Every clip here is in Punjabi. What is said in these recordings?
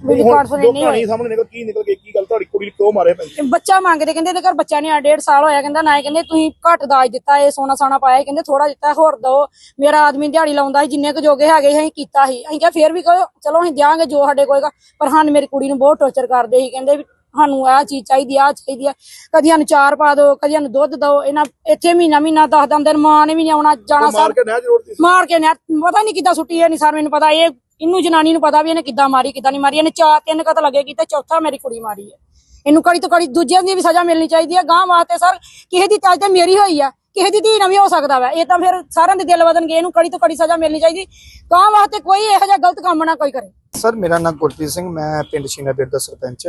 ਵੀ ਕਾਨਫੀਡੈਂਟ ਨਹੀਂ ਹੋਏ ਕਹਾਣੀ ਸਾਹਮਣੇ ਨਿਕਲ ਕੀ ਨਿਕਲ ਕੇ ਕੀ ਗੱਲ ਤੁਹਾਡੀ ਕੁੜੀ ਨੂੰ ਕਿਉਂ ਮਾਰੇ ਪੈਂਦੇ ਬੱਚਾ ਮੰਗਦੇ ਕਹਿੰਦੇ ਤੇ ਘਰ ਬੱਚਾ ਨੇ ਆ ਡੇਢ ਸਾਲ ਹੋਇਆ ਕਹਿੰਦਾ ਨਾ ਇਹ ਕਹਿੰਦੇ ਤੁਸੀਂ ਘੱਟ ਦਾਜ ਦਿੱਤਾ ਇਹ ਸੋਨਾ ਸਾਨਾ ਪਾਇਆ ਇਹ ਕਹਿੰਦੇ ਥੋੜਾ ਦਿੱਤਾ ਹੋਰ ਦੋ। ਮੇਰਾ ਆਦਮੀ ਦਿਹਾੜੀ ਲਾਉਂਦਾ ਸੀ ਜਿੰਨੇ ਕੁ ਜੋਗੇ ਹੈਗੇ ਸੀ ਅਸੀਂ ਕੀਤਾ ਸੀ। ਅਸੀਂ ਕਿਹਾ ਫੇਰ ਵੀ ਕਹੋ ਚਲੋ ਅਸੀਂ ਦਿਆਂਗੇ ਜੋ ਸਾਡੇ ਕੋਲਗਾ ਪਰ ਹਨ ਮੇਰੀ ਕੁੜੀ ਨੂੰ ਬਹੁਤ ਟੌਰਚਰ ਕਰਦੇ ਸੀ ਕਹਿੰਦੇ ਵੀ ਸਾਨੂੰ ਆਹ ਚੀਜ਼ ਚਾਹੀਦੀ ਆ ਚਾਹੀਦੀ ਆ। ਕਦੀ ਸਾਨੂੰ ਚਾਰ ਪਾ ਦਿਓ ਕਦੀ ਸਾਨੂੰ ਦੁੱਧ ਦਿਓ ਇਹਨਾਂ ਇੱਥੇ ਮਹੀਨਾ ਮਹੀਨਾ ਦਸ ਦਸ ਦਿਨ ਮਾਂ ਨੇ ਵੀ ਨਹੀਂ ਆਉਣਾ ਜਾਣਾ ਮਾਰ ਸਰ ਕੇ ਮਾਰ ਕੇ ਨੇ ਪਤਾ ਨਹੀਂ ਕਿੱਦਾਂ ਸੁੱਟੀ ਇਹ ਨਹੀਂ ਸਰ ਮੈਨੂੰ ਪਤਾ ਇਹ ਇਹਨੂੰ ਜਨਾਨੀ ਨੂੰ ਪਤਾ ਵੀ ਇਹਨੇ ਕਿੱਦਾਂ ਮਾਰੀ ਕਿੱਦਾਂ ਨਹੀਂ ਮਾਰੀ ਇਹਨੇ ਚਾਰ ਤਿੰਨ ਕਤ ਲੱਗੇਗੀ ਤੇ ਚੌਥਾ ਮੇਰੀ ਕੁੜੀ ਮਾਰੀ ਹੈ। ਇਹਨੂੰ ਕੜੀ ਤੋਂ ਕੜੀ ਦੂਜਿਆਂ ਦੀ ਵੀ ਸਜ਼ਾ ਮਿਲਣੀ ਚਾਹੀਦੀ ਹੈ ਗਾਂ ਵਾਸਤੇ ਸਰ ਕਿਸੇ ਦੀ ਤਾਜ ਤੇ ਮੇਰੀ ਹੋਈ ਆ ਕਿਸੇ ਦੀ ਧੀ ਨਾ ਵੀ ਹੋ ਸਕਦਾ ਵਾ ਇਹ ਤਾਂ ਫਿਰ ਸਾਰਿਆਂ ਦੇ ਦਿਲ ਬਦਲਣਗੇ ਇਹਨੂੰ ਕੜੀ ਤੋਂ ਕੜੀ ਸਜ਼ਾ ਮਿਲਣੀ ਚਾਹੀਦੀ ਗਾਂ ਵਾਸਤੇ ਕੋਈ ਇਹੋ ਜਿਹਾ ਗਲਤ ਕੰਮ ਨਾ ਕੋਈ ਕਰੇ। ਸਰ ਮੇਰਾ ਨਾਮ ਗੁਰਪ੍ਰੀਤ ਸਿੰਘ ਮੈਂ ਪਿੰਡ ਸ਼ੀਨਾਪੁਰ ਦਾ ਸਰਪੰਚ।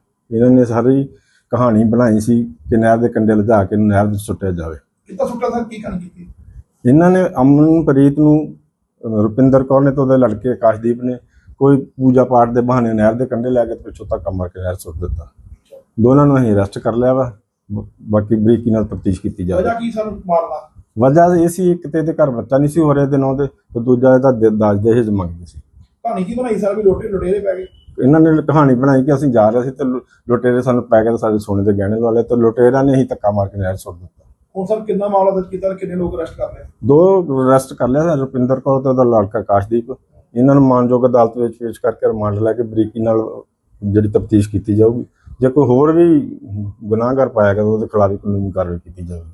ਇਹਨਾਂ ਨੇ ਸਾਰੀ ਕਹਾਣੀ ਬਣਾਈ ਸੀ ਕਿ ਨਹਿਰ ਦੇ ਕੰਢੇ ਲਿਜਾ ਕੇ ਇਹਨੂੰ ਨਹਿਰ ਵਿੱਚ ਸੁੱਟਿਆ ਜਾਵੇ। ਕਿੱਦਾਂ ਸੁੱਟਾ ਸਰ? ਕੀ ਕਰਨ ਕੀਤੀ? ਇਹਨਾਂ ਨੇ ਅਮਨਪ੍ਰੀਤ ਨੂੰ ਰੁਪਿੰਦਰ ਕੌਰ ਨੇ ਤੇ ਉਹਦੇ ਲੜਕੇ ਆਕਾਸ਼ਦੀਪ ਨੇ ਕੋਈ ਪੂਜਾ ਪਾਠ ਦੇ ਬਹਾਨੇ ਨਹਿਰ ਦੇ ਕੰਢੇ ਲੈ ਕੇ ਤੇ ਪਿੱਛੋਂ ਤੱਕ ਮਾਰ ਕੇ ਨਹਿਰ ਸੁੱਟ ਦਿੱਤਾ। ਦੋਨਾਂ ਨੂੰ ਅਸੀਂ ਅਰੈਸਟ ਕਰ ਲਿਆ ਵਾ। ਬਾਕੀ ਬਰੀਕੀ ਨਾਲ ਤਫਤੀਸ਼ ਕੀਤੀ ਜਾਵੇ। ਵਜ੍ਹਾ ਕੀ ਸਰ ਮਾਰਦਾ ਵਜ੍ਹਾ ਇਹ ਸੀ ਇੱਕ ਤੇ ਇਹਦੇ ਘਰ ਬੱਚਾ ਨਹੀਂ ਸੀ ਹੋ ਰਿਹਾ ਦੇ ਨਾਂ ਦੇ ਤੇ ਦੂਜਾ ਇਹਦਾ ਦ- ਦਾਜ ਦਹੇਜ ਮੰਗਦੇ ਸੀ। ਕਹਾਣੀ ਕੀ ਬਣਾਈ ਸਰ ਵੀ ਲੋਟੇ ਲੁਟੇਰੇ ਪੈ ਗਏ? ਇਹਨਾਂ ਨੇ ਕਹਾਣੀ ਬਣਾਈ ਕਿ ਅਸੀਂ ਜਾ ਰਹੇ ਸੀ ਤੇ ਲੁ- ਲੁਟੇਰੇ ਸਾਨੂੰ ਪੈ ਤੇ ਸਾਡੇ ਸੋਨੇ ਦੇ ਗਹਿਣੇ ਲਵਾ ਲਏ ਤੇ ਲੁਟੇਰਿਆਂ ਨੇ ਹੀ ਧੱਕਾ ਮਾਰ ਕੇ ਨਹਿਰ ਸੁੱਟ ਦਿੱਤਾ। ਹੁਣ ਸਰ ਕਿੰਨਾ ਮਾਮਲਾ ਦਰਜ ਕੀਤਾ ਤੇ ਕਿੰਨੇ ਲੋਕ ਅਰੈਸਟ ਕਰ ਲਏ? ਦੋ ਅਰੈਸਟ ਕਰ ਲਿਆ ਰੁਪਿੰਦਰ ਕੌਰ ਤੇ ਉਹਦਾ ਲੜਕਾ ਆਕਾਸ਼ਦੀਪ। ਇਹਨਾਂ ਨੂੰ ਮਾਨਯੋਗ ਅਦਾਲਤ ਵਿੱਚ ਪੇਸ਼ ਕਰਕੇ ਰਿਮਾਂਡ ਲੈ ਕੇ ਬਰੀਕੀ ਨਾਲ ਜਿਹੜੀ ਤਫਤੀਸ਼ ਕੀਤੀ ਜਾਊਗੀ। ਜੇ ਕੋਈ ਹੋਰ ਵੀ ਗੁਨਾਹਗਰ ਪਾਇਆ ਗਿਆ ਤਾਂ ਉਹਦੇ ਖਿਲਾਫ ਵੀ ਕਾਨੂੰਨੀ ਕਾਰਵਾਈ ਕੀਤੀ ਜਾਊਗੀ।